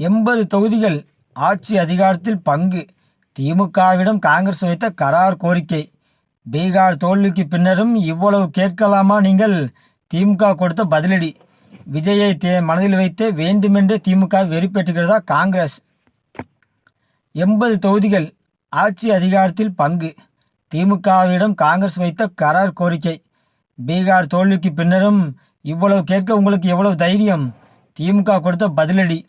எண்பது தொகுதிகள் ஆட்சி அதிகாரத்தில் பங்கு. திமுகவிடம் காங்கிரஸ் வைத்த கரார் கோரிக்கை. பீகார் தோல்விக்கு பின்னரும் இவ்வளவு கேட்கலாமா நீங்கள்? திமுக கொடுத்த பதிலடி. விஜயை தே மனதில் வைத்து வேண்டுமென்றே திமுக வெறுப்பேற்றுகிறதா காங்கிரஸ்? எண்பது தொகுதிகள் ஆட்சி அதிகாரத்தில் பங்கு. திமுகவிடம் காங்கிரஸ் வைத்த கரார் கோரிக்கை. பீகார் தோல்விக்கு பின்னரும் இவ்வளவு கேட்க உங்களுக்கு எவ்வளவு தைரியம்? திமுக கொடுத்த பதிலடி.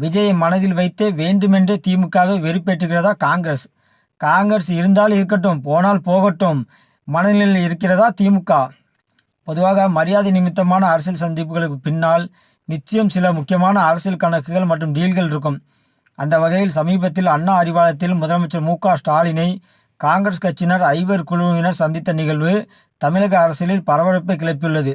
விஜயை மனதில் வைத்து வேண்டுமென்றே திமுகவை வெறுப்பேற்றுகிறதா காங்கிரஸ்? காங்கிரஸ் இருந்தால் இருக்கட்டும் போனால் போகட்டும் மனநிலையில் இருக்கிறதா திமுக? பொதுவாக மரியாதை நிமித்தமான அரசியல் சந்திப்புகளுக்கு பின்னால் நிச்சயம் சில முக்கியமான அரசியல் கணக்குகள் மற்றும் டீல்கள் இருக்கும். அந்த வகையில் சமீபத்தில் அண்ணா அறிவாலயத்தில் முதலமைச்சர் மு ஸ்டாலினை காங்கிரஸ் கட்சியினர் ஐவர் குழுவினர் சந்தித்த நிகழ்வு தமிழக அரசியலில் பரபரப்பை கிளப்பியுள்ளது.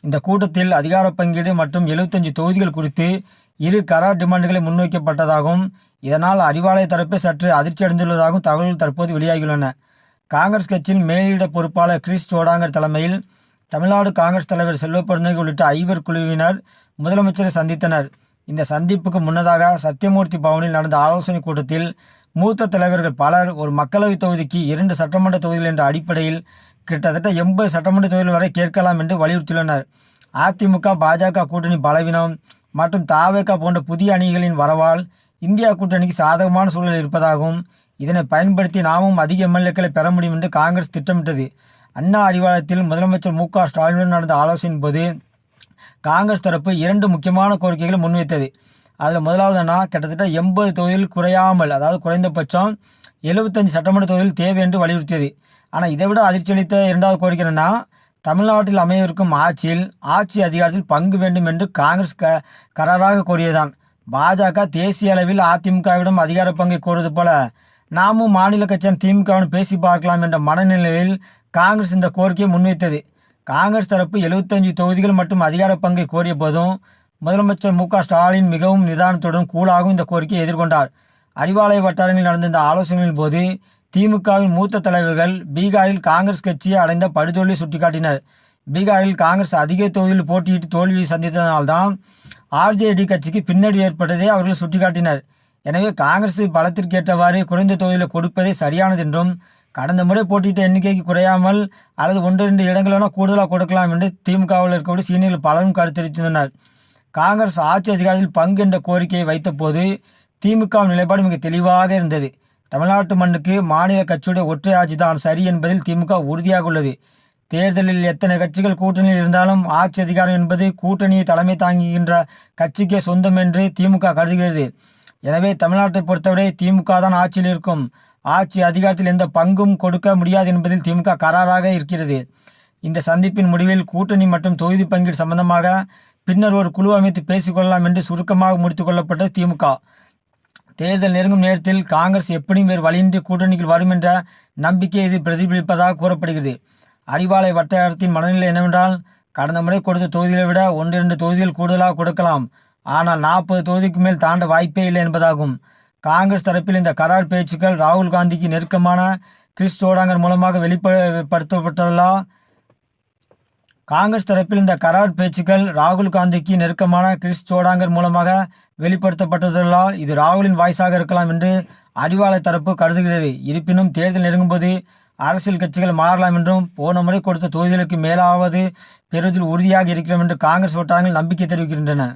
இந்த கூட்டத்தில் அதிகார பங்கீடு மற்றும் எழுபத்தஞ்சு தொகுதிகள் குறித்து இரு கரார் டிமாண்டுகளை முன்வைக்கப்பட்டதாகவும் இதனால் அறிவாலய தரப்பு சற்று அதிர்ச்சி அடைந்துள்ளதாகவும் தகவல்கள் தற்போது வெளியாகியுள்ளன. காங்கிரஸ் கட்சியின் மேலிட பொறுப்பாளர் கிறிஸ் சோடாங்கர் தலைமையில் தமிழ்நாடு காங்கிரஸ் தலைவர் செல்வ பெருந்தகை உள்ளிட்ட ஐவர் குழுவினர் முதலமைச்சரை சந்தித்தனர். இந்த சந்திப்புக்கு முன்னதாக சத்தியமூர்த்தி பவனில் நடந்த ஆலோசனைக் கூட்டத்தில் மூத்த தலைவர்கள் பலர் ஒரு மக்களவைத் தொகுதிக்கு இரண்டு சட்டமன்ற தொகுதிகள் என்ற அடிப்படையில் கிட்டத்தட்ட எண்பது சட்டமன்ற தொகுதிகள் வரை கேட்கலாம் என்று வலியுறுத்தியுள்ளனர். அதிமுக பாஜக கூட்டணி பலவீனம் மற்றும் தாவேகா போன்ற புதிய அணிகளின் வரவால் இந்தியா கூட்டணிக்கு சாதகமான சூழல் இருப்பதாகவும் இதனை பயன்படுத்தி நாமும் அதிக எம்எல்ஏக்களை பெற முடியும் என்று காங்கிரஸ் திட்டமிட்டது. அண்ணா அறிவாலயத்தில் முதலமைச்சர் மு க ஸ்டாலினுடன் நடந்த ஆலோசனையின் போது காங்கிரஸ் தரப்பு இரண்டு முக்கியமான கோரிக்கைகளை முன்வைத்தது. அதில் முதலாவதுனா கிட்டத்தட்ட எண்பது தொகுதியில் குறையாமல் அதாவது குறைந்தபட்சம் எழுபத்தஞ்சு சட்டமன்ற தொகுதியில் தேவை என்று வலியுறுத்தியது. ஆனால் இதை விட அதிர்ச்சி அளித்த இரண்டாவது கோரிக்கை என்னன்னா தமிழ்நாட்டில் அமையவிருக்கும் ஆட்சியில் ஆட்சி அதிகாரத்தில் பங்கு வேண்டும் என்று காங்கிரஸ் க கராராக கோரியதான் பாஜக தேசிய அளவில் அதிமுகவிடம் அதிகார பங்கை கோருவது போல நாமும் மாநில கட்சியான திமுகவுடன் பேசி பார்க்கலாம் என்ற மனநிலையில் காங்கிரஸ் இந்த கோரிக்கையை முன்வைத்தது. காங்கிரஸ் தரப்பு எழுபத்தஞ்சு தொகுதிகள் மற்றும் அதிகார பங்கை கோரிய போதும் முதலமைச்சர் மு க ஸ்டாலின் மிகவும் நிதானத்துடன் கூலாகவும் இந்த கோரிக்கையை எதிர்கொண்டார். அறிவாலய வட்டாரங்களில் நடந்த இந்த ஆலோசனைகளின் போது திமுகவின் மூத்த தலைவர்கள் பீகாரில் காங்கிரஸ் கட்சியை அடைந்த படுதோல்வியை சுட்டிக்காட்டினர். பீகாரில் காங்கிரஸ் அதிக தொகுதியில் போட்டியிட்டு தோல்வியை சந்தித்ததனால்தான் ஆர்ஜேடி கட்சிக்கு பின்னடி ஏற்பட்டதை அவர்கள் சுட்டிக்காட்டினர். எனவே காங்கிரஸ் பலத்திற்கேற்றவாறு குறைந்த தொகுதியில் கொடுப்பதே சரியானது என்றும் கடந்த முறை போட்டியிட்ட எண்ணிக்கைக்கு குறையாமல் அல்லது ஒன்று ரெண்டு இடங்கள் கூடுதலாக கொடுக்கலாம் என்று திமுகவில் இருக்கக்கூடிய சீனியர்கள் பலரும் கருத்தரித்தனர் காங்கிரஸ் ஆட்சி அதிகாரத்தில் பங்கு என்ற கோரிக்கையை வைத்தபோது திமுக நிலைப்பாடு மிக தெளிவாக இருந்தது. தமிழ்நாட்டு மண்ணுக்கு மாநில கட்சியுடைய ஒற்றை ஆட்சி தான் சரி என்பதில் திமுக உறுதியாக உள்ளது. தேர்தலில் எத்தனை கட்சிகள் கூட்டணியில் இருந்தாலும் ஆட்சி அதிகாரம் என்பது கூட்டணியை தலைமை தாங்குகின்ற கட்சிக்கே சொந்தம் என்று திமுக கருதுகிறது. எனவே தமிழ்நாட்டை பொறுத்தவரை திமுக தான் ஆட்சியில் இருக்கும். ஆட்சி அதிகாரத்தில் எந்த பங்கும் கொடுக்க முடியாது என்பதில் திமுக கராராக இருக்கிறது. இந்த சந்திப்பின் முடிவில் கூட்டணி மற்றும் தொகுதி பங்கீடு சம்பந்தமாக பின்னர் ஒரு குழு அமைத்து பேசிக்கொள்ளலாம் என்று சுருக்கமாக முடித்துக் கொள்ளப்பட்டது திமுக. தேர்தல் நெருங்கும் நேரத்தில் காங்கிரஸ் எப்படியும் வேறு வழியின்றி கூட்டணிக்கு வரும் என்ற நம்பிக்கை இது பிரதிபலிப்பதாக கூறப்படுகிறது. அறிவாலய வட்டாரத்தின் மனநிலை என்னவென்றால் கடந்த முறை கொடுத்த தொகுதிகளை விட ஒன்றிரண்டு தொகுதிகள் கூடுதலாக கொடுக்கலாம். ஆனால் நாற்பது தொகுதிக்கு மேல் தாண்ட வாய்ப்பே இல்லை என்பதாகும். காங்கிரஸ் தரப்பில் இந்த கரார் பேச்சுக்கள் ராகுல் காந்திக்கு நெருக்கமான கிறிஸ் சோடாங்கர் மூலமாக வெளிப்படுத்தப்பட்டதெல்லாம் காங்கிரஸ் தரப்பில் இந்த கரார் பேச்சுக்கள் ராகுல் காந்திக்கு நெருக்கமான கிறிஸ் சோடாங்கர் மூலமாக வெளிப்படுத்தப்பட்டதால் இது ராகுலின் வாய்ஸாக இருக்கலாம் என்று அறிவாலய தரப்பு கருதுகிறது. இருப்பினும் தேர்தல் நெருங்கும்போது அரசியல் கட்சிகள் மாறலாம் என்றும் போன முறை கொடுத்த தொகுதிகளுக்கு மேலாவது பெறுவதில் உறுதியாக இருக்கிறோம் என்று காங்கிரஸ் வட்டாரங்கள் நம்பிக்கை தெரிவிக்கின்றன.